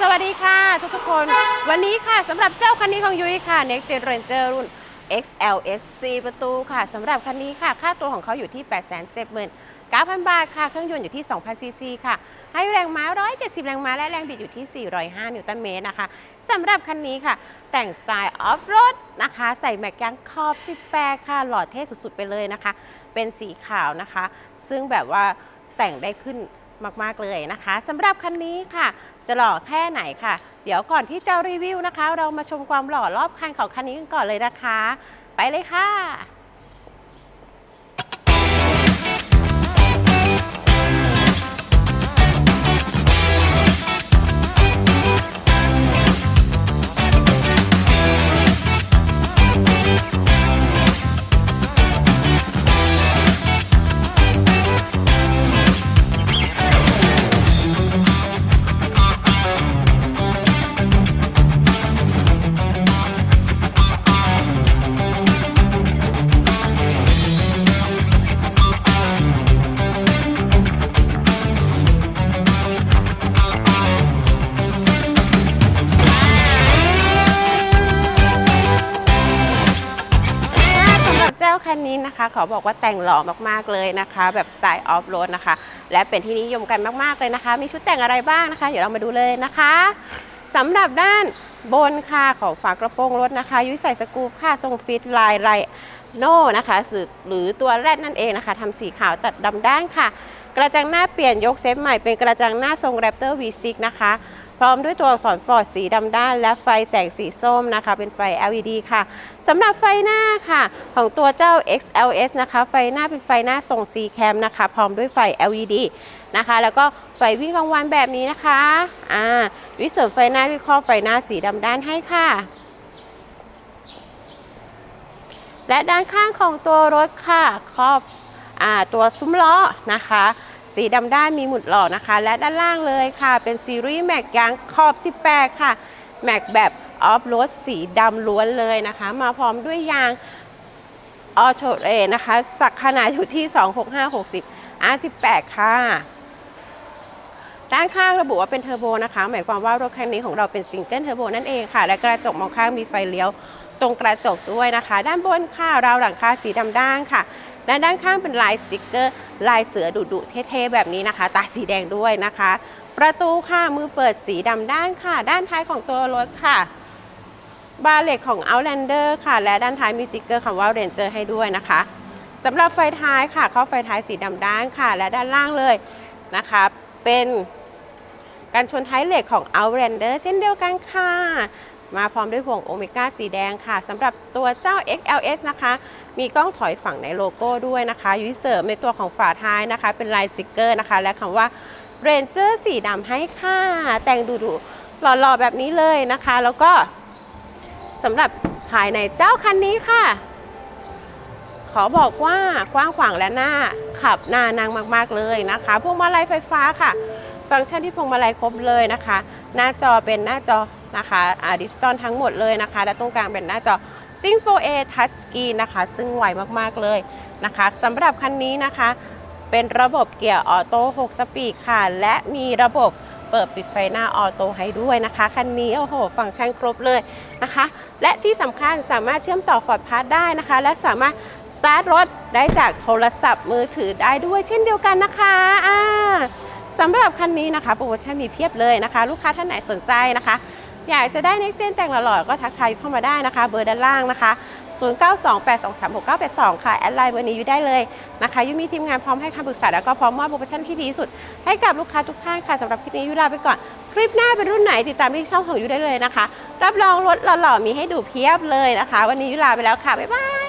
สวัสดีค่ะทุกทุกๆคน วันนี้ค่ะสำหรับเจ้าคันนี้ของยุ้ยค่ะ Next Gen Ranger รุ่น XLS 4ประตูค่ะสำหรับคันนี้ค่ะ ค่าตัวของเขาอยู่ที่ 879,000 บาทค่ะ เครื่องยนต์อยู่ที่ 2,000 ซีซีค่ะ ให้แรงม้า 170 แรงม้า และแรงบิดอยู่ที่ 405 นิวตันเมตรนะคะสำหรับคันนี้ค่ะ แต่งสไตล์ออฟโรดนะคะ ใส่แม็กยางขอบ18ค่ะ หล่อเท่สุดๆ ไปเลยนะคะ เป็นสีขาวนะคะ ซึ่งแบบว่าแต่งได้ขึ้น มากๆเลยนะคะสำหรับคันนี้ค่ะ จะหล่อแค่ไหนค่ะ เดี๋ยวก่อนที่จะรีวิวนะคะ เรามาชมความหล่อรอบคันของคันนี้กันก่อนเลยนะคะ ไปเลยค่ะ เจ้าคันนี้นะคะ ขอบอกว่าแต่งหล่อมากๆเลยนะคะ แบบสไตล์ออฟโรดนะคะ และเป็นที่นิยมกันมากๆเลยนะคะ มีชุดแต่งอะไรบ้างนะคะ เดี๋ยวเรามาดูเลยนะคะสำหรับด้านบนค่ะของฝากระโปรงรถนะคะ ยุ้ยใส่สกูปค่ะทรงฟิตลายไรโน่นะคะสืหรือตัวแรดนั่นเองนะคะทำสีขาวตัดดำด้านค่ะ กระจังหน้าเปลี่ยนยกเซฟใหม่เป็นกระจังหน้าทรงแรปเตอร์ V6 นะคะ พร้อมด้วยตัวอักษรฟอร์ดสีดำด้าน และไฟแสงสีส้มนะคะ เป็นไฟ LED ค่ะสำหรับไฟหน้าค่ะ ของตัวเจ้า XLS นะคะ ไฟหน้าเป็นไฟหน้าทรง C cam นะคะ พร้อมด้วยไฟ LED นะคะ แล้วก็ไฟวิ่งกลางวันแบบนี้นะคะอ่าวิเสริมไฟหน้าด้วยครอบไฟหน้าสีดำด้านให้ค่ะและด้านข้างของตัวรถค่ะครอบอาตัวซุ้มล้อนะคะ สีดำด้านมีหมุดหล่อนะคะ และด้านล่างเลยค่ะ เป็นซีรีส์แม็กยางขอบ 18 ค่ะ แม็กแบบออฟโรดสีดำล้วนเลยนะคะ มาพร้อมด้วยยางออโตเรนะคะ สักขนาดอยู่ที่ 26560 R18 ค่ะด้านข้างระบุว่าเป็นเทอร์โบนะคะ หมายความว่ารถคันนี้ของเราเป็นซิงเกิลเทอร์โบนั่นเองค่ะ และกระจกมองข้างมีไฟเลี้ยวตรงกระจกด้วยนะคะ ด้านบนค่ะราวหลังคาสีดำด้านค่ะ และด้านข้างเป็นลายสติกเกอร์ ลายเสือดุดุเท่ๆแบบนี้นะคะ ตาสีแดงด้วยนะคะ ประตูค่ะมือเปิดสีดำด้านค่ะ ด้านท้ายของตัวรถค่ะบาร์เล็กของ Outlander ค่ะ และด้านท้ายมีสติกเกอร์คำว่า Ranger ให้ด้วยนะคะสำหรับไฟท้ายค่ะเข้าไฟท้ายสีดำด้านค่ะ และด้านล่างเลยนะคะ เป็นการชนท้ายเหล็กของ Outlander เช่นเดียวกันค่ะ มาพร้อมด้วยห่วงโอเมก้าสีแดงค่ะสำหรับตัวเจ้า XLS นะคะ มีกล้องถอยฝั่งในโลโก้ด้วยนะคะยุ้ยเสริมในตัวของฝาท้ายนะคะ เป็นลายสติกเกอร์นะคะ และคำว่า Ranger สีดำให้ค่ะ แต่งดูดูหล่อๆแบบนี้เลยนะคะ แล้วก็สำหรับภายในเจ้าคันนี้ค่ะ ขอบอกว่ากว้างขวางและหน้าขับหน้านั่งมากๆเลยนะคะพวงมาลัยไฟฟ้าค่ะ ฟังก์ชันที่พวงมาลัยครบเลยนะคะ หน้าจอเป็นหน้าจอนะคะดิจิตอลทั้งหมดเลยนะคะ และตรงกลางเป็นหน้าจอ s y n f o A Touch Screen นะคะ ซึ่งไวมาก ๆ เลยนะคะสำหรับคันนี้นะคะ เป็นระบบเกียร์ออโต้6สปีดค่ะ และมีระบบเปิดปิดไฟหน้าออโต้ให้ด้วยนะคะ คันนี้ โอ้โห ฟังก์ชันครบเลยนะคะ และที่สำคัญสามารถเชื่อมต่อฟอร์ดพาสได้นะคะ และสามารถสตาร์ทรถได้จากโทรศัพท์มือถือได้ด้วยเช่นเดียวกันนะคะอ่า สำหรับคันนี้นะคะโปรโมชั่นมีเพียบเลยนะคะ ลูกค้าท่านไหนสนใจนะคะ อยากจะได้ Next Gen แต่งหล่อๆก็ทักทายเข้ามาได้นะคะ เบอร์ด้านล่างนะคะ 0928236982 ค่ะ แอดไลน์เบอร์นี้อยู่ได้เลยนะคะยุมีทีมงานพร้อมให้คำปรึกษาแล้วก็พร้อมมอบโปรโมชั่นที่ดีสุด ให้กับลูกค้าทุกท่านค่ะสำหรับคลิปนี้ยุลาไปก่อนคลิปหน้าเป็นรุ่นไหนติดตามที่ช่องของยุได้เลยนะคะ รับรองรถหล่อๆมีให้ดูเพียบเลยนะคะ วันนี้ยุลาไปแล้วค่ะบ๊ายบาย